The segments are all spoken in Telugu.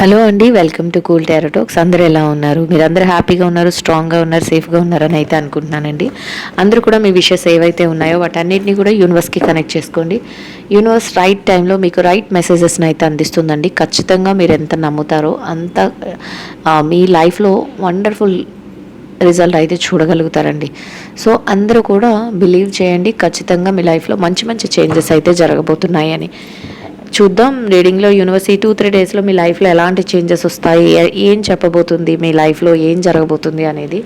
హలో అండి వెల్కమ్ టు కూల్ టారోటాక్స్ అందరూ ఎలా ఉన్నారు? మీరు హ్యాపీగా ఉన్నారు స్ట్రాంగ్గా ఉన్నారు సేఫ్గా ఉన్నారని అయితే అనుకుంటున్నానండి. అందరూ కూడా మీ విషయస్ ఏవైతే ఉన్నాయో వాటన్నిటిని కూడా యూనివర్స్కి కనెక్ట్ చేసుకోండి. యూనివర్స్ రైట్ టైంలో మీకు రైట్ మెసేజెస్ని అయితే అందిస్తుందండి. ఖచ్చితంగా మీరు ఎంత నమ్ముతారో అంత మీ లైఫ్లో వండర్ఫుల్ రిజల్ట్ అయితే చూడగలుగుతారండి. సో అందరూ కూడా బిలీవ్ చేయండి. ఖచ్చితంగా మీ లైఫ్లో మంచి మంచి చేంజెస్ అయితే జరగబోతున్నాయని. చూద్దాం. రీడింగ్లో యూనివర్సిటీ టూ త్రీ డేస్లో మీ లైఫ్లో ఎలాంటి చేంజెస్ వస్తాయి? ఏం చెప్పబోతుంది మీ లైఫ్లో? ఏం జరగబోతుంది అనేది.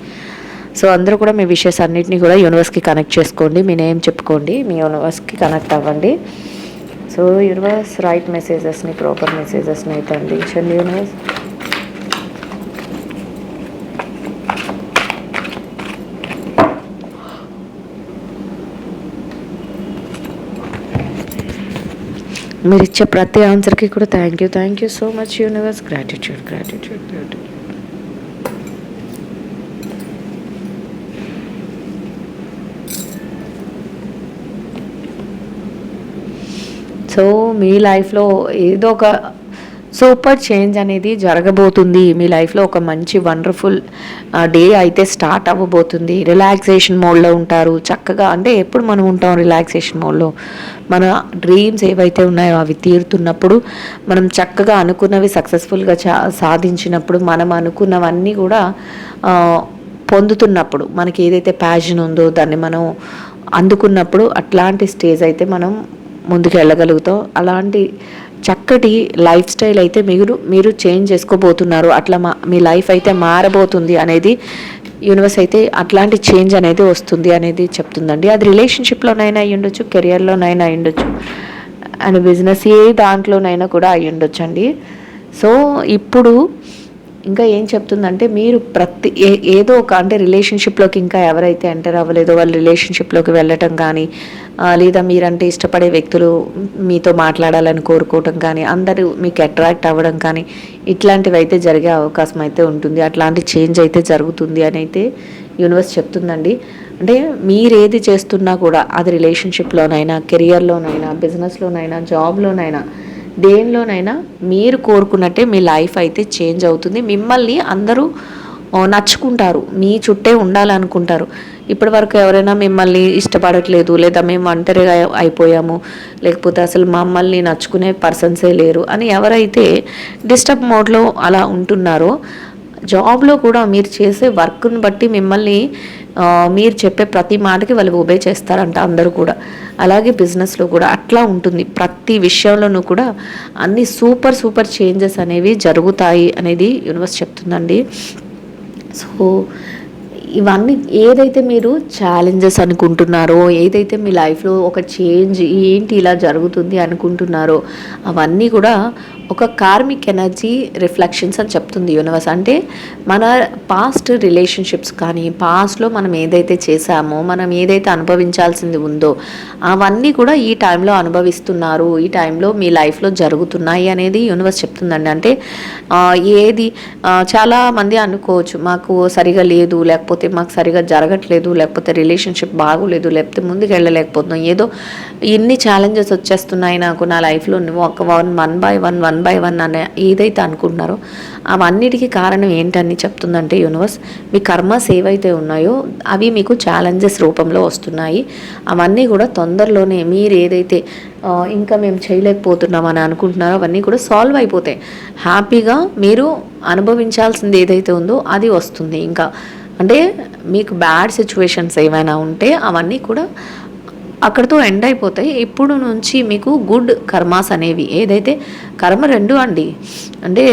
సో అందరూ కూడా మీ విషయస్ అన్నిటిని కూడా యూనివర్స్కి కనెక్ట్ చేసుకోండి. మీ నేమ్ చెప్పుకోండి. మీ యూనివర్స్కి కనెక్ట్ అవ్వండి. సో యూనివర్స్ రైట్ మెసేజెస్ని ప్రాపర్ మెసేజెస్ని అయితే అందించండి యూనివర్స్. మీరు ఇచ్చే ప్రతి ఆన్సర్కి కూడా thank you thank you so much universe gratitude gratitude gratitude so మీ లైఫ్లో ఏదో ఒక సూపర్ చేంజ్ అనేది జరగబోతుంది. మీ లైఫ్లో ఒక మంచి వండర్ఫుల్ డే అయితే స్టార్ట్ అవ్వబోతుంది. రిలాక్సేషన్ మోడ్లో ఉంటారు. చక్కగా అంటే ఎప్పుడు మనం ఉంటాం రిలాక్సేషన్ మోడ్లో? మన డ్రీమ్స్ ఏవైతే ఉన్నాయో అవి తీరుతున్నప్పుడు మనం చక్కగా అనుకున్నవి సక్సెస్ఫుల్గా చా సాధించినప్పుడు మనం అనుకున్నవన్నీ కూడా పొందుతున్నప్పుడు మనకి ఏదైతే ప్యాషన్ ఉందో దాన్ని మనం అందుకున్నప్పుడు అట్లాంటి స్టేజ్ అయితే మనం ముందుకు వెళ్ళగలుగుతాం అలాంటి చక్కటి లైఫ్ స్టైల్ అయితే మీరు మీరు చేంజ్ చేసుకోబోతున్నారు. అట్లా మా మీ లైఫ్ అయితే మారబోతుంది అనేది యూనివర్స్ అయితే అట్లాంటి చేంజ్ అనేది వస్తుంది అనేది చెప్తుందండి. అది రిలేషన్షిప్లోనైనా అయ్యి ఉండొచ్చు కెరియర్లోనైనా అయ్యి ఉండొచ్చు అండ్ బిజినెస్ ఏ దాంట్లోనైనా కూడా అయ్యి ఉండొచ్చు అండి సో ఇప్పుడు ఇంకా ఏం చెప్తుందంటే మీరు ప్రతి ఏ ఏదో ఒక అంటే రిలేషన్షిప్లోకి ఇంకా ఎవరైతే ఎంటర్ అవ్వలేదో వాళ్ళు రిలేషన్షిప్లోకి వెళ్ళటం కానీ లేదా మీరంటే ఇష్టపడే వ్యక్తులు మీతో మాట్లాడాలని కోరుకోవటం కానీ అందరూ మీకు అట్రాక్ట్ అవ్వడం కానీ ఇట్లాంటివి అయితే జరిగే అవకాశం అయితే ఉంటుంది. అట్లాంటి చేంజ్ అయితే జరుగుతుంది అని అయితే యూనివర్స్ చెప్తుందండి. అంటే మీరేది చేస్తున్నా కూడా అది రిలేషన్షిప్లోనైనా కెరియర్లోనైనా బిజినెస్లోనైనా జాబ్లోనైనా దేనిలోనైనా మీరు కోరుకున్నట్టే మీ లైఫ్ అయితే చేంజ్ అవుతుంది. మిమ్మల్ని అందరూ నచ్చుకుంటారు. మీ చుట్టే ఉండాలనుకుంటారు. ఇప్పటి వరకు ఎవరైనా మిమ్మల్ని ఇష్టపడట్లేదు లేదా మేము ఒంటరిగా అయిపోయాము లేకపోతే అసలు మమ్మల్ని నచ్చుకునే పర్సన్సే లేరు అని ఎవరైతే డిస్టర్బ్ మోడ్లో అలా ఉంటున్నారో జాబ్లో కూడా మీరు చేసే వర్క్ని బట్టి మిమ్మల్ని మీరు చెప్పే ప్రతి మాటకి వాళ్ళు ఒబే చేస్తారంట అందరూ కూడా. అలాగే బిజినెస్లో కూడా అట్లా ఉంటుంది. ప్రతి విషయంలోనూ కూడా అన్ని సూపర్ సూపర్ చేంజెస్ అనేవి జరుగుతాయి అనేది యూనివర్స్ చెప్తుందండి. సో ఇవన్నీ ఏదైతే మీరు ఛాలెంజెస్ అనుకుంటున్నారో ఏదైతే మీ లైఫ్లో ఒక చేంజ్ ఏంటి ఇలా జరుగుతుంది అనుకుంటున్నారో అవన్నీ కూడా ఒక కార్మిక్ ఎనర్జీ రిఫ్లెక్షన్స్ అని చెప్తుంది యూనివర్స్. అంటే మన పాస్ట్ రిలేషన్షిప్స్ కానీ పాస్ట్లో మనం ఏదైతే చేశామో మనం ఏదైతే అనుభవించాల్సింది ఉందో అవన్నీ కూడా ఈ టైంలో అనుభవిస్తున్నారు ఈ టైంలో మీ లైఫ్లో జరుగుతున్నాయి అనేది యూనివర్స్ చెప్తుందండి. అంటే ఏది చాలా మంది అనుకోవచ్చు మాకు సరిగా లేదు లేకపోతే మాకు సరిగా జరగట్లేదు లేకపోతే రిలేషన్షిప్ బాగోలేదు లేకపోతే ముందుకు వెళ్ళలేకపోతున్నాం ఏదో ఇన్ని ఛాలెంజెస్ వచ్చేస్తున్నాయి నాకు నా లైఫ్లో. ఒక one one by one one by one అనే ఏదైతే అనుకుంటున్నారో అవన్నిటికీ కారణం ఏంటని చెప్తుందంటే యూనివర్స్ మీ కర్మస్ ఏవైతే ఉన్నాయో అవి మీకు ఛాలెంజెస్ రూపంలో వస్తున్నాయి. అవన్నీ కూడా తొందరలోనే మీరు ఏదైతే ఇంకా మేము చేయలేకపోతున్నాం అని అనుకుంటున్నారో అవన్నీ కూడా సాల్వ్ అయిపోతాయి. హ్యాపీగా మీరు అనుభవించాల్సింది ఏదైతే ఉందో అది వస్తుంది. ఇంకా అంటే మీకు బ్యాడ్ సిచ్యువేషన్స్ ఏమైనా ఉంటే అవన్నీ కూడా అక్కడితో ఎండ్ అయిపోతాయి. ఇప్పుడు నుంచి మీకు గుడ్ కర్మాస్ అనేవి. ఏదైతే కర్మ రెండు అండి. అంటే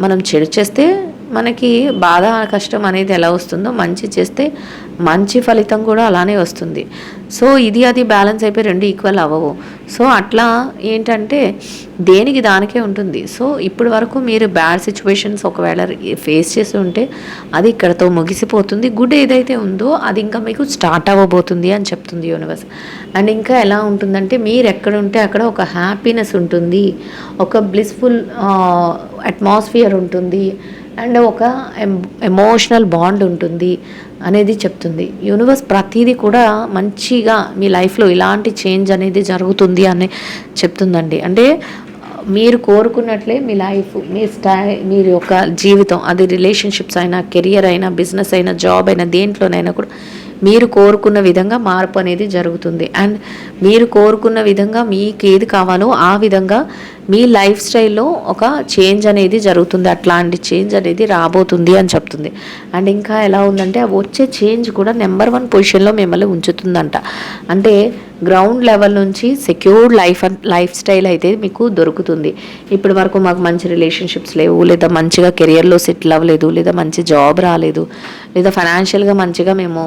మనం చెడు చేస్తే మనకి బాధ కష్టం అనేది ఎలా వస్తుందో మంచి చేస్తే మంచి ఫలితం కూడా అలానే వస్తుంది. సో ఇది అది బ్యాలెన్స్ అయిపోయి రెండు ఈక్వల్ అవ్వవు. సో అట్లా ఏంటంటే దేనికి దానికే ఉంటుంది. సో ఇప్పటి వరకు మీరు బ్యాడ్ సిచ్యువేషన్స్ ఒకవేళ ఫేస్ చేసి ఉంటే అది ఇక్కడతో ముగిసిపోతుంది. గుడ్ ఏదైతే ఉందో అది ఇంకా మీకు స్టార్ట్ అవ్వబోతుంది అని చెప్తుంది యూనివర్స్. అండ్ ఇంకా ఎలా ఉంటుందంటే మీరు ఎక్కడ ఉంటే అక్కడ ఒక హ్యాపీనెస్ ఉంటుంది. ఒక బ్లిస్ఫుల్ అట్మాస్ఫియర్ ఉంటుంది. అండ్ ఒక ఎమోషనల్ బాండ్ ఉంటుంది అనేది చెప్తుంది. యూనివర్స్ ప్రతిదీ కూడా మంచిగా మీ లైఫ్లో ఇలాంటి చేంజ్ అనేది జరుగుతుంది అని చెప్తుందండి. అంటే మీరు కోరుకున్నట్లే మీ లైఫ్ మీ స్టై మీరు యొక్క జీవితం అది రిలేషన్షిప్స్ అయినా కెరియర్ అయినా బిజినెస్ అయినా జాబ్ అయినా దేంట్లోనైనా కూడా మీరు కోరుకున్న విధంగా మార్పు అనేది జరుగుతుంది. అండ్ మీరు కోరుకున్న విధంగా మీకు ఏది కావాలో ఆ విధంగా మీ లైఫ్ స్టైల్లో ఒక చేంజ్ అనేది జరుగుతుంది. అట్లాంటి చేంజ్ అనేది రాబోతుంది అని చెప్తుంది. అండ్ ఇంకా ఎలా ఉందంటే వచ్చే చేంజ్ కూడా నెంబర్ వన్ పొజిషన్లో మిమ్మల్ని ఉంచుతుందంట. అంటే గ్రౌండ్ లెవెల్ నుంచి సెక్యూర్డ్ లైఫ్ లైఫ్ స్టైల్ అయితే మీకు దొరుకుతుంది. ఇప్పటి వరకు మాకు మంచి రిలేషన్షిప్స్ లేవు లేదా మంచిగా కెరియర్లో సెటిల్ అవ్వలేదు లేదా మంచి జాబ్ రాలేదు లేదా ఫైనాన్షియల్గా మంచిగా మేము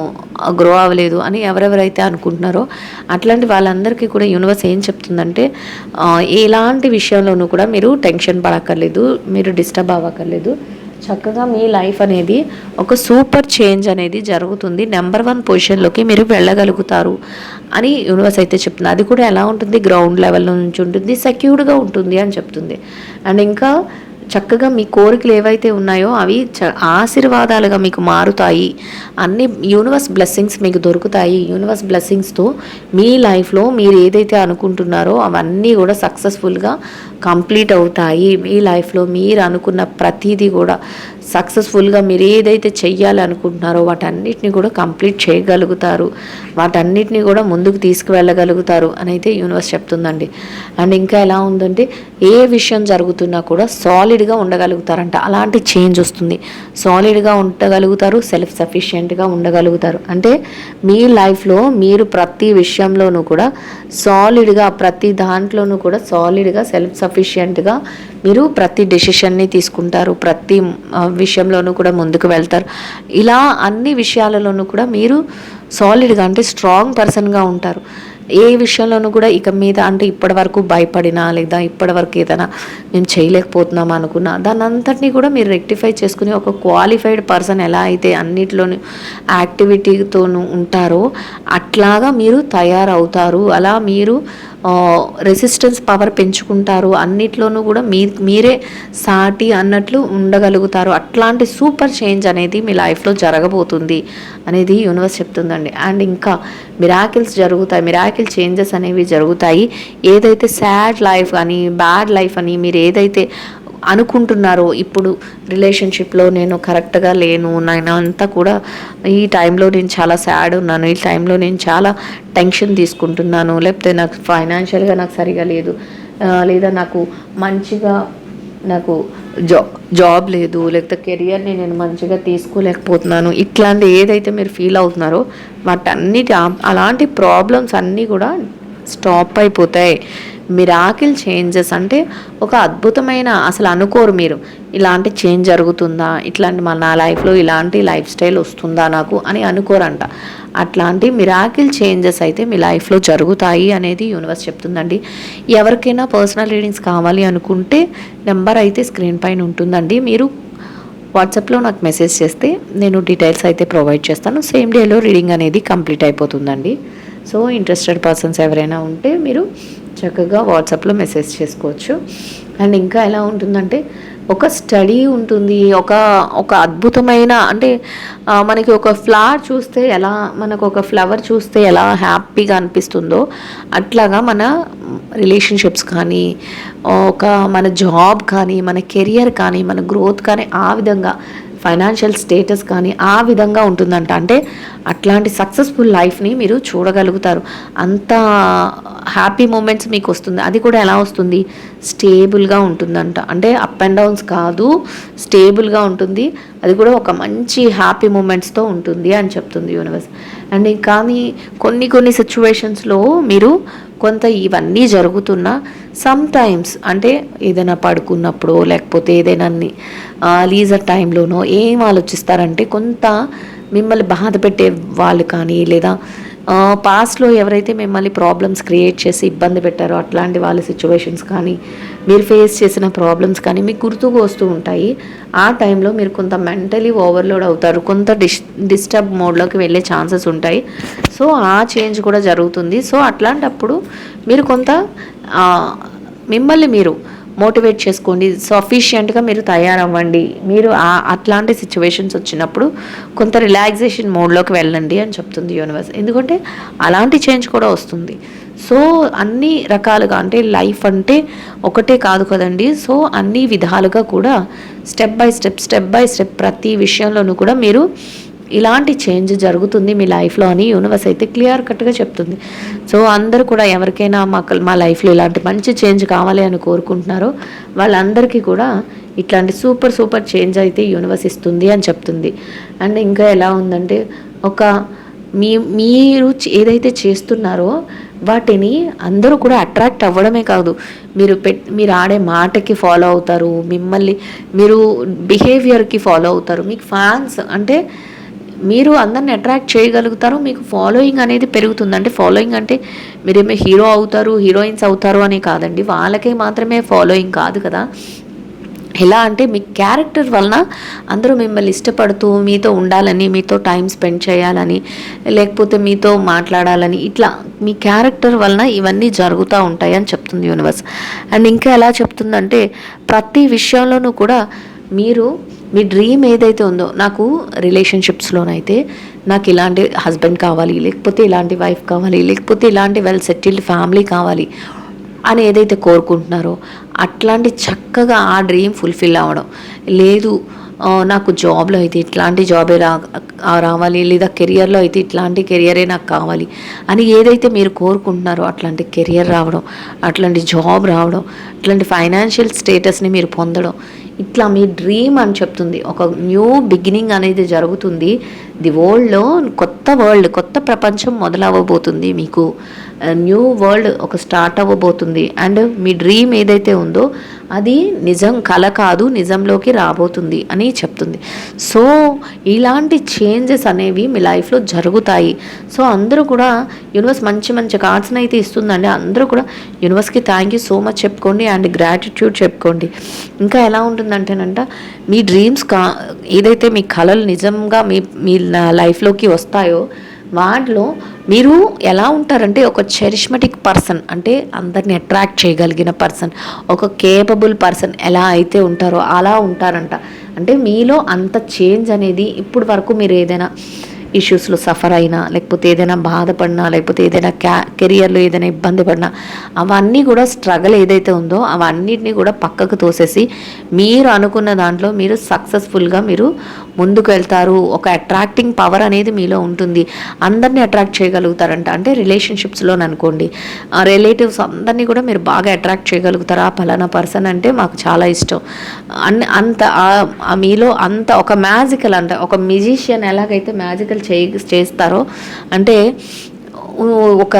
గ్రో అవ్వలేదు అని ఎవరెవరైతే అనుకుంటున్నారో అట్లాంటి వాళ్ళందరికీ కూడా యూనివర్స్ ఏం చెప్తుందంటే ఎలాంటి విషయంలోనూ కూడా మీరు టెన్షన్ పడక్కర్లేదు మీరు డిస్టర్బ్ అవ్వక్కర్లేదు. చక్కగా మీ లైఫ్ అనేది ఒక సూపర్ చేంజ్ అనేది జరుగుతుంది. నెంబర్ వన్ పొజిషన్లోకి మీరు వెళ్ళగలుగుతారు అని యూనివర్స్ అయితే చెప్తుంది. అది కూడా ఎలా ఉంటుంది? గ్రౌండ్ లెవెల్ నుంచి ఉంటుంది. సెక్యూర్డ్గా ఉంటుంది అని చెప్తుంది. అండ్ ఇంకా చక్కగా మీ కోరికలు ఏవైతే ఉన్నాయో అవి చ ఆశీర్వాదాలుగా మీకు మారుతాయి. అన్ని యూనివర్స్ బ్లెస్సింగ్స్ మీకు దొరుకుతాయి. యూనివర్స్ బ్లెస్సింగ్స్తో మీ లైఫ్లో మీరు ఏదైతే అనుకుంటున్నారో అవన్నీ కూడా సక్సెస్ఫుల్గా కంప్లీట్ అవుతాయి. మీ లైఫ్లో మీరు అనుకున్న ప్రతిదీ కూడా సక్సెస్ఫుల్గా మీరు ఏదైతే చెయ్యాలనుకుంటున్నారో వాటన్నిటిని కూడా కంప్లీట్ చేయగలుగుతారు. వాటన్నిటిని కూడా ముందుకు తీసుకువెళ్ళగలుగుతారు అని అయితే యూనివర్స్ చెప్తుందండి. అండ్ ఇంకా ఎలా ఉందంటే ఏ విషయం జరుగుతున్నా కూడా సాలిడ్గా ఉండగలుగుతారంట. అలాంటి చేంజ్ వస్తుంది. సాలిడ్గా ఉండగలుగుతారు సెల్ఫ్ సఫిషియెంట్గా ఉండగలుగుతారు. అంటే మీ లైఫ్లో మీరు ప్రతి విషయంలోనూ కూడా సాలిడ్గా ప్రతి దాంట్లోనూ కూడా సాలిడ్గా సెల్ఫ్ సఫిషియెంట్గా మీరు ప్రతి డెసిషన్ని తీసుకుంటారు. ప్రతి విషయంలోనూ కూడా ముందుకు వెళ్తారు. ఇలా అన్ని విషయాలలోనూ కూడా మీరు సాలిడ్గా అంటే స్ట్రాంగ్ పర్సన్గా ఉంటారు. ఏ విషయంలోనూ కూడా ఇక మీద అంటే ఇప్పటి వరకు భయపడినా లేదా ఇప్పటి వరకు ఏదైనా మేము చేయలేకపోతున్నాం అనుకున్నా దాని అంతటినీ కూడా మీరు రెక్టిఫై చేసుకుని ఒక క్వాలిఫైడ్ పర్సన్ ఎలా అయితే అన్నిట్లోనూ యాక్టివిటీతోనూ ఉంటారో అట్లాగా మీరు తయారవుతారు. అలా మీరు రెసిస్టెన్స్ పవర్ పెంచుకుంటారు. అన్నిట్లోనూ కూడా మీ మీరే సాటి అన్నట్లు ఉండగలుగుతారు. అట్లాంటి సూపర్ చేంజ్ అనేది మీ లైఫ్లో జరగబోతుంది అనేది యూనివర్స్ చెప్తుందండి. అండ్ ఇంకా మిరాకిల్స్ జరుగుతాయి. మిరాకిల్ చేంజెస్ అనేవి జరుగుతాయి. ఏదైతే సాడ్ లైఫ్ అని బ్యాడ్ లైఫ్ అని మీరు ఏదైతే అనుకుంటున్నారో ఇప్పుడు రిలేషన్షిప్లో నేను కరెక్ట్గా లేను నేను అంతా కూడా ఈ టైంలో నేను చాలా సాడ్ ఉన్నాను ఈ టైంలో నేను చాలా టెన్షన్ తీసుకుంటున్నాను. లేకపోతే నాకు ఫైనాన్షియల్గా నాకు సరిగా లేదు. లేదా నాకు మంచిగా నాకు జా జాబ్ లేదు లేకపోతే కెరియర్ని నేను మంచిగా తీసుకోలేకపోతున్నాను. ఇట్లాంటి ఏదైతే మీరు ఫీల్ అవుతున్నారో వాటన్నిటి అలాంటి ప్రాబ్లమ్స్ అన్నీ కూడా స్టాప్ అయిపోతాయి. మిరాకిల్ చేంజెస్ అంటే ఒక అద్భుతమైన అసలు అనుకోరు మీరు. ఇలాంటి చేంజ్ జరుగుతుందా? ఇట్లాంటి మన నా లైఫ్లో ఇలాంటి లైఫ్ స్టైల్ వస్తుందా నాకు అని అనుకోరంట. అట్లాంటి మిరాకిల్ చేంజెస్ అయితే మీ లైఫ్లో జరుగుతాయి అనేది యూనివర్స్ చెప్తుందండి. ఎవరికైనా పర్సనల్ రీడింగ్స్ కావాలి అనుకుంటే నెంబర్ అయితే స్క్రీన్ పైన ఉంటుందండి. మీరు వాట్సాప్లో నాకు మెసేజ్ చేస్తే నేను డీటెయిల్స్ అయితే ప్రొవైడ్ చేస్తాను. సేమ్ డేలో రీడింగ్ అనేది కంప్లీట్ అయిపోతుందండి. సో ఇంట్రెస్టెడ్ పర్సన్స్ ఎవరైనా ఉంటే మీరు చక్కగా వాట్సాప్లో మెసేజ్ చేసుకోవచ్చు. అండ్ ఇంకా ఎలా ఉంటుందంటే ఒక స్టడీ ఉంటుంది ఒక ఒక అద్భుతమైన అంటే మనకి ఒక ఫ్లవర్ చూస్తే ఎలా మనకు ఒక ఫ్లవర్ చూస్తే ఎలా హ్యాపీగా అనిపిస్తుందో అట్లాగా మన రిలేషన్షిప్స్ కానీ ఒక మన జాబ్ కానీ మన కెరియర్ కానీ మన గ్రోత్ కానీ ఆ విధంగా ఫైనాన్షియల్ స్టేటస్ కానీ ఆ విధంగా ఉంటుందంట. అంటే అట్లాంటి సక్సెస్ఫుల్ లైఫ్ని మీరు చూడగలుగుతారు. అంత హ్యాపీ మూమెంట్స్ మీకు వస్తుంది. అది కూడా ఎలా వస్తుంది? స్టేబుల్గా ఉంటుందంట. అంటే అప్ అండ్ డౌన్స్ కాదు స్టేబుల్గా ఉంటుంది. అది కూడా ఒక మంచి హ్యాపీ మూమెంట్స్తో ఉంటుంది అని చెప్తుంది యూనివర్స్ అండ్ కానీ కొన్ని కొన్ని సిచ్యువేషన్స్లో మీరు కొంత ఇవన్నీ జరుగుతున్నా సమ్ టైమ్స్ అంటే ఏదైనా పడుకున్నప్పుడు లేకపోతే ఏదైనా లీజర్ టైంలోనో ఏం ఆలోచిస్తారంటే కొంత మిమ్మల్ని బాధ పెట్టే వాళ్ళు కానీ లేదా పాస్ట్లో ఎవరైతే మిమ్మల్ని ప్రాబ్లమ్స్ క్రియేట్ చేసి ఇబ్బంది పెట్టారో అట్లాంటి వాళ్ళ సిచ్యువేషన్స్ కానీ మీరు ఫేస్ చేసిన ప్రాబ్లమ్స్ కానీ మీకు గుర్తుకు వస్తూ ఉంటాయి. ఆ టైంలో మీరు కొంత మెంటలీ ఓవర్లోడ్ అవుతారు. కొంత డిస్ డిస్టర్బ్ మోడ్లోకి వెళ్ళే ఛాన్సెస్ ఉంటాయి. సో ఆ చేంజ్ కూడా జరుగుతుంది. సో అట్లాంటప్పుడు మీరు కొంత మిమ్మల్ని మీరు మోటివేట్ చేసుకోండి. సఫిషియెంట్గా మీరు తయారవ్వండి. మీరు ఆ- అట్లాంటి సిచ్యువేషన్స్ వచ్చినప్పుడు కొంత రిలాక్సేషన్ మోడ్లోకి వెళ్ళండి అని చెప్తుంది యూనివర్స్ ఎందుకంటే అలాంటి చేంజ్ కూడా వస్తుంది. సో అన్ని రకాలుగా అంటే లైఫ్ అంటే ఒకటే కాదు కదండి. సో అన్ని విధాలుగా కూడా step by step step by step ప్రతి విషయంలోనూ కూడా మీరు ఇలాంటి చేంజ్ జరుగుతుంది మీ లైఫ్లో అని యూనివర్స్ అయితే క్లియర్ కట్గా చెప్తుంది. సో అందరూ కూడా ఎవరికైనా మాకు మా లైఫ్లో ఇలాంటి మంచి చేంజ్ కావాలి అని కోరుకుంటున్నారో. వాళ్ళందరికీ కూడా ఇట్లాంటి సూపర్ సూపర్ చేంజ్ అయితే యూనివర్స్ ఇస్తుంది అని చెప్తుంది. అండ్ ఇంకా ఎలా ఉందంటే ఒక మీ మీరు ఏదైతే చేస్తున్నారో వాటిని అందరూ కూడా అట్రాక్ట్ అవ్వడమే కాదు. మీరు పెట్ మీరు ఆడే మాటకి ఫాలో అవుతారు మిమ్మల్ని మీరు బిహేవియర్కి ఫాలో అవుతారు. మీకు ఫ్యాన్స్ అంటే మీరు అందరిని అట్రాక్ట్ చేయగలుగుతారు మీకు ఫాలోయింగ్ అనేది పెరుగుతుంది. అంటే ఫాలోయింగ్ అంటే మీరేమో హీరో అవుతారు హీరోయిన్స్ అవుతారు అని కాదండి. వాళ్ళకే మాత్రమే ఫాలోయింగ్ కాదు కదా. ఎలా అంటే మీ క్యారెక్టర్ వలన అందరూ మిమ్మల్ని ఇష్టపడుతూ మీతో ఉండాలని మీతో టైం స్పెండ్ చేయాలని లేకపోతే మీతో మాట్లాడాలని ఇట్లా మీ క్యారెక్టర్ వలన ఇవన్నీ జరుగుతూ ఉంటాయి అని చెప్తుంది యూనివర్స్ అండ్ ఇంకా ఎలా చెప్తుందంటే ప్రతి విషయంలోనూ కూడా మీరు మీ డ్రీమ్ ఏదైతే ఉందో నాకు రిలేషన్షిప్స్లోనైతే నాకు ఇలాంటి హస్బెండ్ కావాలి లేకపోతే ఇలాంటి వైఫ్ కావాలి లేకపోతే ఇలాంటి వెల్ సెటిల్డ్ ఫ్యామిలీ కావాలి అని ఏదైతే కోరుకుంటున్నారో అట్లాంటి చక్కగా ఆ డ్రీమ్ ఫుల్ఫిల్ అవ్వడం లేదు నాకు జాబ్లో అయితే ఇట్లాంటి జాబే రా రావాలి లేదా కెరియర్లో అయితే ఇట్లాంటి కెరియరే నాకు కావాలి అని ఏదైతే మీరు కోరుకుంటున్నారో అట్లాంటి కెరియర్ రావడం అట్లాంటి జాబ్ రావడం అట్లాంటి ఫైనాన్షియల్ స్టేటస్ని మీరు పొందడం ఇట్లా మీ డ్రీమ్ అని చెప్తుంది. ఒక న్యూ బిగినింగ్ అనేది జరుగుతుంది. ది వరల్డ్లో కొత్త వరల్డ్ కొత్త ప్రపంచం మొదలవ్వబోతుంది మీకు. న్యూ వరల్డ్ ఒక స్టార్ట్ అవ్వబోతుంది. అండ్ మీ డ్రీమ్ ఏదైతే ఉందో అది నిజం కల కాదు నిజంలోకి రాబోతుంది అని చెప్తుంది. సో ఇలాంటి చేంజెస్ అనేవి మీ లైఫ్లో జరుగుతాయి. సో అందరూ కూడా యూనివర్స్ మంచి మంచి కార్డ్స్ని అయితే ఇస్తుందండి. అందరూ కూడా యూనివర్స్కి థ్యాంక్ యూ సో మచ్ చెప్పుకోండి అండ్ గ్రాటిట్యూడ్ చెప్పుకోండి. ఇంకా ఎలా ఉంటుందంటేనంట మీ డ్రీమ్స్ కా ఏదైతే మీ కళలు నిజంగా మీ మీ లైఫ్లోకి వస్తాయో వాటిలో మీరు ఎలా ఉంటారంటే ఒక చెరిష్మెటిక్ పర్సన్ అంటే అందరిని అట్రాక్ట్ చేయగలిగిన పర్సన్ ఒక కేపబుల్ పర్సన్ ఎలా అయితే ఉంటారో అలా ఉంటారంట. అంటే మీలో అంత చేంజ్ అనేది ఇప్పుడు వరకు మీరు ఏదైనా ఇష్యూస్లో సఫర్ అయినా లేకపోతే ఏదైనా బాధపడినా లేకపోతే ఏదైనా క్యా కెరియర్లో ఏదైనా ఇబ్బంది పడినా అవన్నీ కూడా స్ట్రగల్ ఏదైతే ఉందో అవన్నిటిని కూడా పక్కకు తోసేసి మీరు అనుకున్న దాంట్లో మీరు సక్సెస్ఫుల్గా మీరు ముందుకు వెళ్తారు. ఒక అట్రాక్టింగ్ పవర్ అనేది మీలో ఉంటుంది. అందరినీ అట్రాక్ట్ చేయగలుగుతారంట. అంటే రిలేషన్షిప్స్లో అనుకోండి. రిలేటివ్స్ అందరినీ కూడా మీరు బాగా అట్రాక్ట్ చేయగలుగుతారు? ఆ పలానా పర్సన్ అంటే మాకు చాలా ఇష్టం. అన్ని అంత మీలో అంత ఒక మ్యాజికల్ అంట ఒక మ్యూజిషియన్ ఎలాగైతే మ్యాజికల్ చే చేస్తారో? అంటే ఒక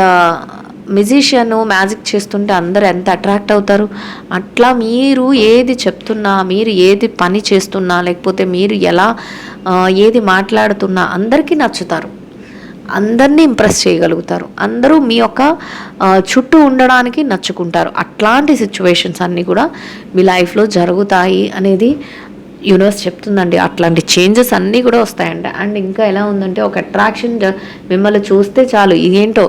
మ్యూజిషియన్ మ్యాజిక్ చేస్తుంటే అందరు ఎంత అట్రాక్ట్ అవుతారు? అట్లా మీరు ఏది చెప్తున్నా మీరు ఏది పని చేస్తున్నా లేకపోతే మీరు ఎలా ఏది మాట్లాడుతున్నా అందరికీ నచ్చుతారు. అందరినీ ఇంప్రెస్ చేయగలుగుతారు. అందరూ మీ యొక్క చుట్టూ ఉండడానికి నచ్చుకుంటారు. అట్లాంటి సిచ్యువేషన్స్ అన్నీ కూడా మీ లైఫ్లో జరుగుతాయి అనేది యూనివర్స్ చెప్తుందండి. అట్లాంటి చేంజెస్ అన్నీ కూడా వస్తాయంట. అండ్ ఇంకా ఎలా ఉందంటే ఒక అట్రాక్షన్ మిమ్మల్ని చూస్తే చాలు. ఏంటో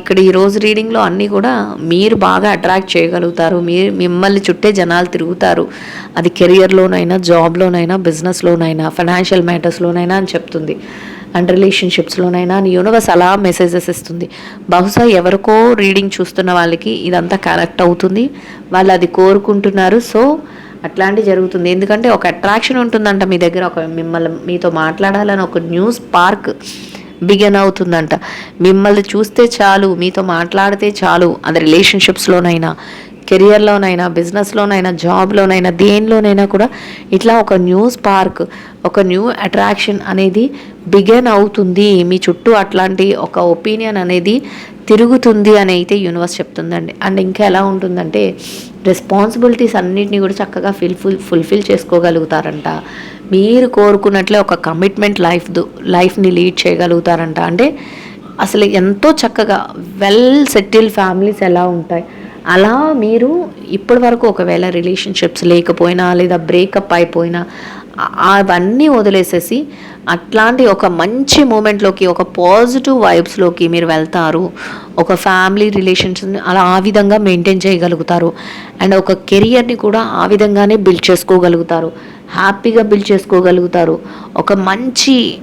ఇక్కడ ఈ రోజు రీడింగ్లో అన్నీ కూడా మీరు బాగా అట్రాక్ట్ చేయగలుగుతారు. మీరు మిమ్మల్ని చుట్టే జనాలు తిరుగుతారు. అది కెరియర్లోనైనా జాబ్లోనైనా బిజినెస్లోనైనా ఫైనాన్షియల్ మ్యాటర్స్లోనైనా అని చెప్తుంది. అండ్ రిలేషన్షిప్స్లోనైనా అని యూనివర్స్ అలా మెసేజెస్ ఇస్తుంది. బహుశా ఎవరికో రీడింగ్ చూస్తున్న వాళ్ళకి ఇదంతా కనెక్ట్ అవుతుంది. వాళ్ళు అది కోరుకుంటున్నారు. సో అట్లాంటి జరుగుతుంది. ఎందుకంటే ఒక అట్రాక్షన్ ఉంటుందంట మీ దగ్గర ఒక మిమ్మల్ని మీతో మాట్లాడాలని ఒక న్యూస్ పార్క్ బిగన్ అవుతుందంట. మిమ్మల్ని చూస్తే చాలు మీతో మాట్లాడితే చాలు అది రిలేషన్షిప్స్లోనైనా కెరియర్లోనైనా బిజినెస్లోనైనా జాబ్లోనైనా దేనిలోనైనా కూడా ఇట్లా ఒక న్యూస్ పార్క్ ఒక న్యూ అట్రాక్షన్ అనేది బిగన్ అవుతుంది. మీ చుట్టూ అట్లాంటి ఒక ఒపీనియన్ అనేది తిరుగుతుంది అని అయితే యూనివర్స్ చెప్తుందండి. అండ్ ఇంకా ఎలా ఉంటుందంటే రెస్పాన్సిబిలిటీస్ అన్నిటిని కూడా చక్కగా ఫిల్ఫుల్ ఫుల్ఫిల్ చేసుకోగలుగుతారంట. మీరు కోరుకున్నట్లే ఒక కమిట్మెంట్ లైఫ్ లైఫ్ని లీడ్ చేయగలుగుతారంట. అంటే అసలు ఎంతో చక్కగా వెల్ సెటిల్ ఫ్యామిలీస్ ఎలా ఉంటాయి. అలా మీరు ఇప్పటి వరకు ఒకవేళ రిలేషన్షిప్స్ లేకపోయినా లేదా బ్రేకప్ అయిపోయినా అవన్నీ వదిలేసేసి అట్లాంటి ఒక మంచి మూమెంట్లోకి ఒక పాజిటివ్ వైబ్స్లోకి మీరు వెళ్తారు. ఒక ఫ్యామిలీ రిలేషన్స్ని అలా ఆ విధంగా మెయింటైన్ చేయగలుగుతారు. అండ్ ఒక కెరియర్ని కూడా ఆ విధంగానే బిల్డ్ చేసుకోగలుగుతారు. హ్యాపీగా బిల్డ్ చేసుకోగలుగుతారు. ఒక మంచి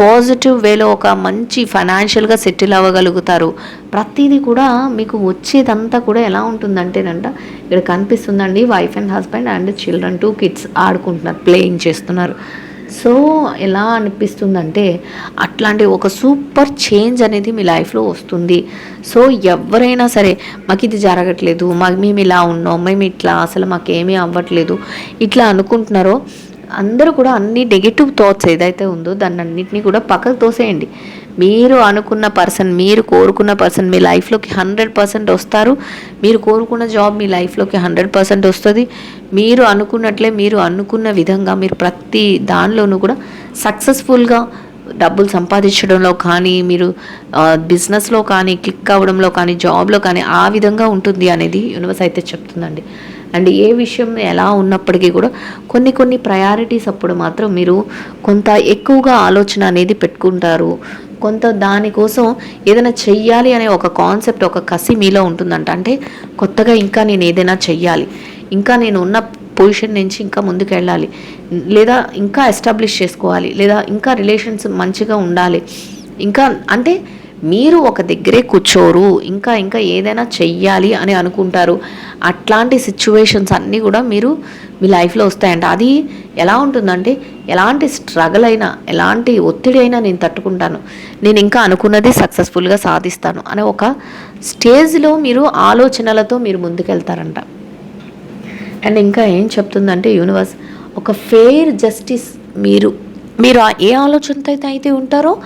పాజిటివ్ వేలో ఒక మంచి ఫైనాన్షియల్గా సెటిల్ అవ్వగలుగుతారు. ప్రతిదీ కూడా మీకు వచ్చేదంతా కూడా ఎలా ఉంటుందంటేనంట ఇక్కడ కనిపిస్తుందండి wife and husband and children two kids ఆడుకుంటున్నారు ప్లేయింగ్ చేస్తున్నారు. సో ఎలా అనిపిస్తుందంటే అట్లాంటి ఒక సూపర్ చేంజ్ అనేది మీ లైఫ్లో వస్తుంది. సో ఎవరైనా సరే మాకు ఇది జరగట్లేదు మాకు మేము ఇలా ఉన్నాం మేము ఇట్లా అసలు మాకేమీ అవ్వట్లేదు ఇట్లా అనుకుంటున్నారో అందరూ కూడా అన్ని నెగిటివ్ థాట్స్ ఏదైతే ఉందో దాన్ని అన్నింటినీ కూడా పక్కకు తోసేయండి. మీరు అనుకున్న పర్సన్ మీరు కోరుకున్న పర్సన్ మీ లైఫ్లోకి హండ్రెడ్ పర్సెంట్ వస్తారు. మీరు కోరుకున్న జాబ్ మీ లైఫ్లోకి హండ్రెడ్ పర్సెంట్ వస్తుంది. మీరు అనుకున్నట్లే మీరు అనుకున్న విధంగా మీరు ప్రతి దానిలోనూ కూడా సక్సెస్ఫుల్గా డబ్బులు సంపాదించడంలో కానీ మీరు బిజినెస్లో కానీ క్లిక్ అవ్వడంలో కానీ జాబ్లో కానీ ఆ విధంగా ఉంటుంది అనేది యూనివర్స్ అయితే చెప్తుందండి. అండ్ ఏ విషయం ఎలా ఉన్నప్పటికీ కూడా కొన్ని కొన్ని ప్రయారిటీస్ అప్పుడు మాత్రం మీరు కొంత ఎక్కువగా ఆలోచన అనేది పెట్టుకుంటారు. కొంత దానికోసం ఏదైనా చెయ్యాలి అనే ఒక కాన్సెప్ట్ ఒక కసి మీలో ఉంటుందంట. అంటే కొత్తగా ఇంకా నేను ఏదైనా చెయ్యాలి. ఇంకా నేను ఉన్న పొజిషన్ నుంచి ఇంకా ముందుకు వెళ్ళాలి. లేదా ఇంకా ఎస్టాబ్లిష్ చేసుకోవాలి. లేదా ఇంకా రిలేషన్స్ మంచిగా ఉండాలి. ఇంకా అంటే మీరు ఒక దగ్గరే కూర్చోరు ఇంకా ఇంకా ఏదైనా చెయ్యాలి అని అనుకుంటారు. అట్లాంటి సిచ్యువేషన్స్ అన్నీ కూడా మీరు మీ లైఫ్లో వస్తాయంట. అది ఎలా ఉంటుందంటే ఎలాంటి స్ట్రగుల్ అయినా ఎలాంటి ఒత్తిడి అయినా నేను తట్టుకుంటాను. నేను ఇంకా అనుకున్నది సక్సెస్ఫుల్గా సాధిస్తాను అనే ఒక స్టేజ్లో మీరు ఆలోచనలతో మీరు ముందుకెళ్తారంట. అండ్ ఇంకా ఏం చెప్తుందంటే యూనివర్స్ ఒక ఫెయిర్ జస్టిస్ మీరు మీరు ఆ ఏ ఆలోచనతో అయితే అయితే ఉంటారో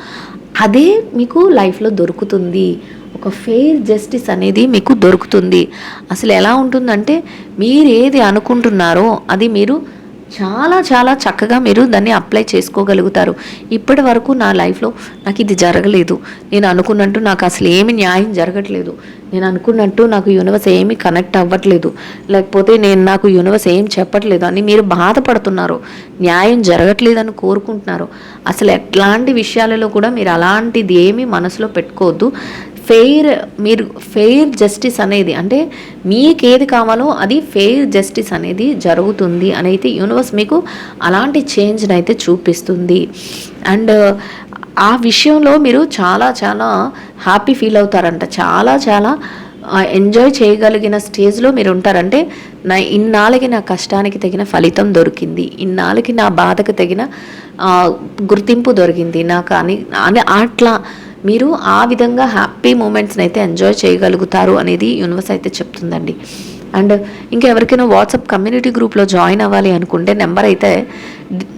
అదే మీకు లైఫ్లో దొరుకుతుంది. ఒక ఫెయిర్ జస్టిస్ అనేది మీకు దొరుకుతుంది. అసలు ఎలా ఉంటుందంటే మీరు ఏది అనుకుంటున్నారో అది మీరు చాలా చాలా చక్కగా మీరు దాన్ని అప్లై చేసుకోగలుగుతారు. ఇప్పటి వరకు నా లైఫ్లో నాకు ఇది జరగలేదు. నేను అనుకున్నట్టు నాకు అసలు ఏమి న్యాయం జరగట్లేదు. నేను అనుకున్నట్టు నాకు యూనివర్స్ ఏమి కనెక్ట్ అవ్వట్లేదు. లేకపోతే నేను నాకు యూనివర్స్ ఏం చెప్పట్లేదు అని మీరు బాధపడుతున్నారు. న్యాయం జరగట్లేదని కోరుకుంటున్నారు. అసలు ఎట్లాంటి విషయాలలో కూడా మీరు అలాంటిది ఏమీ మనసులో పెట్టుకోవద్దు. ఫెయిర్ మీరు ఫెయిర్ జస్టిస్ అనేది అంటే మీకు ఏది కావాలో అది ఫెయిర్ జస్టిస్ అనేది జరుగుతుంది అనేది యూనివర్స్ మీకు అలాంటి చేంజ్ని అయితే చూపిస్తుంది. అండ్ ఆ విషయంలో మీరు చాలా చాలా హ్యాపీ ఫీల్ అవుతారంట. చాలా చాలా ఎంజాయ్ చేయగలిగిన స్టేజ్లో మీరు ఉంటారంటే నా ఇన్నాళ్ళకి నా కష్టానికి తగిన ఫలితం దొరికింది. ఇన్నాళ్ళకి నా బాధకు తగిన గుర్తింపు దొరికింది. నాకు అని అట్లా మీరు ఆ విధంగా హ్యాపీ మూమెంట్స్ని అయితే ఎంజాయ్ చేయగలుగుతారు అనేది యూనివర్స్ అయితే చెప్తుందండి. అండ్ ఇంకా ఎవరికైనా వాట్సాప్ కమ్యూనిటీ గ్రూప్లో జాయిన్ అవ్వాలి అనుకుంటే నెంబర్ అయితే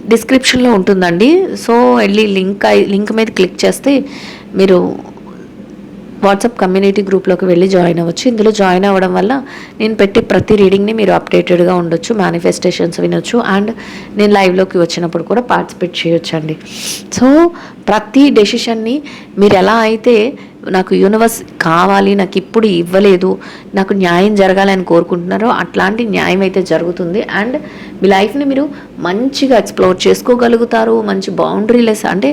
డిస్క్రిప్షన్లో ఉంటుందండి. సో వెళ్ళి లింక్ అయి- లింక్ మీద క్లిక్ చేస్తే మీరు వాట్సాప్ కమ్యూనిటీ గ్రూప్లోకి వెళ్ళి జాయిన్ అవ్వచ్చు. ఇందులో జాయిన్ అవ్వడం వల్ల నేను పెట్టే ప్రతి రీడింగ్ని మీరు అప్డేటెడ్గా ఉండొచ్చు మేనిఫెస్టేషన్స్ వినొచ్చు అండ్ నేను లైవ్లోకి వచ్చినప్పుడు కూడా పార్టిసిపేట్ చేయొచ్చు అండి సో ప్రతి డెసిషన్ని మీరు ఎలా అయితే నాకు యూనివర్స్ కావాలి నాకు ఇప్పుడు ఇవ్వలేదు నాకు న్యాయం జరగాలని కోరుకుంటున్నారో అట్లాంటి న్యాయం అయితే జరుగుతుంది అండ్ మీ లైఫ్ని మీరు మంచిగా ఎక్స్ప్లోర్ చేసుకోగలుగుతారు మంచి బౌండరీలెస్ అంటే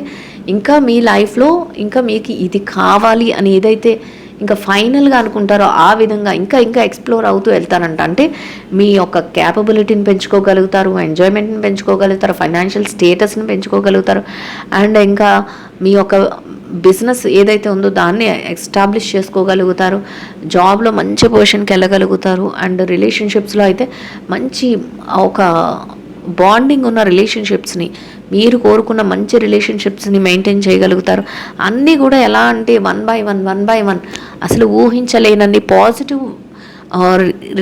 ఇంకా మీ లైఫ్లో ఇంకా మీకు ఇది కావాలి అని ఏదైతే ఇంకా ఫైనల్గా అనుకుంటారో ఆ విధంగా ఇంకా ఇంకా ఎక్స్ప్లోర్ అవుతూ వెళ్తారంట. అంటే మీ యొక్క క్యాపబిలిటీని పెంచుకోగలుగుతారు ఎంజాయ్మెంట్ని పెంచుకోగలుగుతారు ఫైనాన్షియల్ స్టేటస్ని పెంచుకోగలుగుతారు. అండ్ ఇంకా మీ యొక్క బిజినెస్ ఏదైతే ఉందో దాన్ని ఎస్టాబ్లిష్ చేసుకోగలుగుతారు. జాబ్లో మంచి పొజిషన్కి వెళ్ళగలుగుతారు. అండ్ రిలేషన్షిప్స్లో అయితే మంచి ఒక బాండింగ్ ఉన్న రిలేషన్షిప్స్ని మీరు కోరుకున్న మంచి రిలేషన్షిప్స్ని మెయింటైన్ చేయగలుగుతారు. అన్నీ కూడా ఎలా అంటే one by one one by one అసలు ఊహించలేనన్ని పాజిటివ్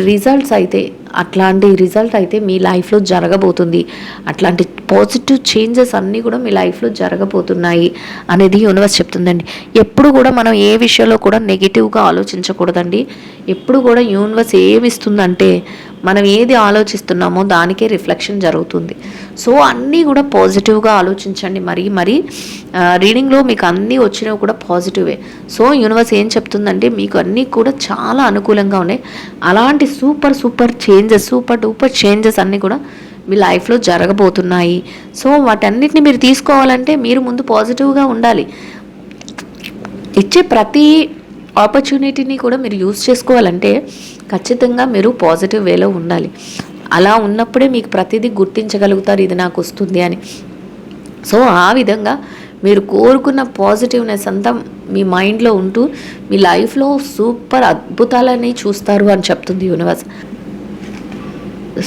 రిజల్ట్స్ అయితే అట్లాంటి రిజల్ట్ అయితే మీ లైఫ్లో జరగబోతుంది. అట్లాంటి పాజిటివ్ చేంజెస్ అన్నీ కూడా మీ లైఫ్లో జరగబోతున్నాయి అనేది యూనివర్స్ చెప్తుందండి. ఎప్పుడు కూడా మనం ఏ విషయంలో కూడా నెగిటివ్గా ఆలోచించకూడదండి. ఎప్పుడు కూడా యూనివర్స్ ఏమిస్తుందంటే మనం ఏది ఆలోచిస్తున్నామో దానికే రిఫ్లెక్షన్ జరుగుతుంది. సో అన్నీ కూడా పాజిటివ్గా ఆలోచించండి మరి. మరి రీడింగ్లో మీకు అన్నీ వచ్చినవి కూడా పాజిటివే సో యూనివర్స్ ఏం చెప్తుందంటే మీకు అన్నీ కూడా చాలా అనుకూలంగా ఉన్నాయి. అలాంటి super super changes super duper changes అన్నీ కూడా మీ లైఫ్లో జరగబోతున్నాయి. సో వాటన్నిటిని మీరు తీసుకోవాలంటే మీరు ముందు పాజిటివ్గా ఉండాలి. ఇచ్చే ప్రతి ఆపర్చునిటీని కూడా మీరు యూస్ చేసుకోవాలంటే ఖచ్చితంగా మీరు పాజిటివ్ వేలో ఉండాలి. అలా ఉన్నప్పుడే మీకు ప్రతిదీ గుర్తించగలుగుతారు ఇది నాకు వస్తుంది అని. సో ఆ విధంగా మీరు కోరుకున్న పాజిటివ్నెస్ అంతా మీ మైండ్లో ఉంటూ మీ లైఫ్లో సూపర్ అద్భుతాలని చూస్తారు అని చెప్తుంది యూనివర్స్.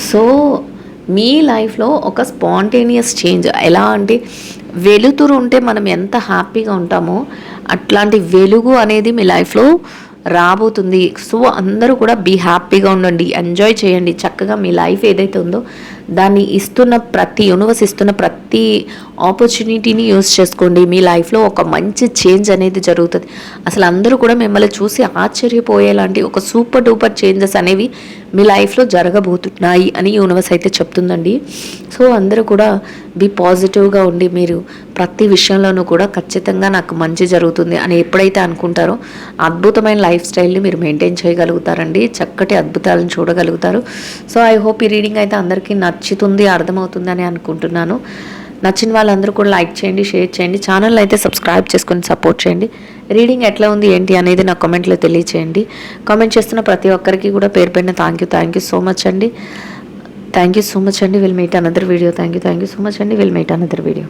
సో మీ లైఫ్లో ఒక స్పాంటేనియస్ చేంజ్. ఎలా అంటే వెలుతురు ఉంటే మనం ఎంత హ్యాపీగా ఉంటామో అట్లాంటి వెలుగు అనేది మీ లైఫ్లో రాబోతుంది. సో అందరూ కూడా బీ హ్యాపీగా ఉండండి. ఎంజాయ్ చేయండి. చక్కగా మీ లైఫ్ ఏదైతే ఉందో దాన్ని ఇస్తున్న ప్రతి యూనివర్స్ ఇస్తున్న ప్రతి ఆపర్చునిటీని యూస్ చేసుకోండి. మీ లైఫ్లో ఒక మంచి చేంజ్ అనేది జరుగుతుంది. అసలు అందరూ కూడా మిమ్మల్ని చూసి ఆశ్చర్యపోయేలాంటి ఒక సూపర్ డూపర్ చేంజెస్ అనేవి మీ లైఫ్లో జరగబోతున్నాయి అని యూనివర్స్ అయితే చెప్తుందండి. సో అందరూ కూడా బీ పాజిటివ్గా ఉండి మీరు ప్రతి విషయంలోనూ కూడా ఖచ్చితంగా నాకు మంచి జరుగుతుంది అని ఎప్పుడైతే అనుకుంటారో అద్భుతమైన లైఫ్ స్టైల్ని మీరు మెయింటైన్ చేయగలుగుతారండి. చక్కటి అద్భుతాలను చూడగలుగుతారు. సో ఐ హోప్ ఈ రీడింగ్ అయితే అందరికీ నచ్చుతుంది అర్థమవుతుందని అనుకుంటున్నాను. నచ్చిన వాళ్ళందరూ కూడా లైక్ చేయండి షేర్ చేయండి. ఛానల్ అయితే సబ్స్క్రైబ్ చేసుకొని సపోర్ట్ చేయండి. రీడింగ్ ఎట్లా ఉంది ఏంటి అనేది నా కామెంట్లో తెలియచేయండి. కామెంట్ చేస్తున్న ప్రతి ఒక్కరికి కూడా పేరు పైన thank you thank you so much అండి. థ్యాంక్ యూ సో మచ్ అండి. Will meet another video thank you thank you so much అండి. Will meet another video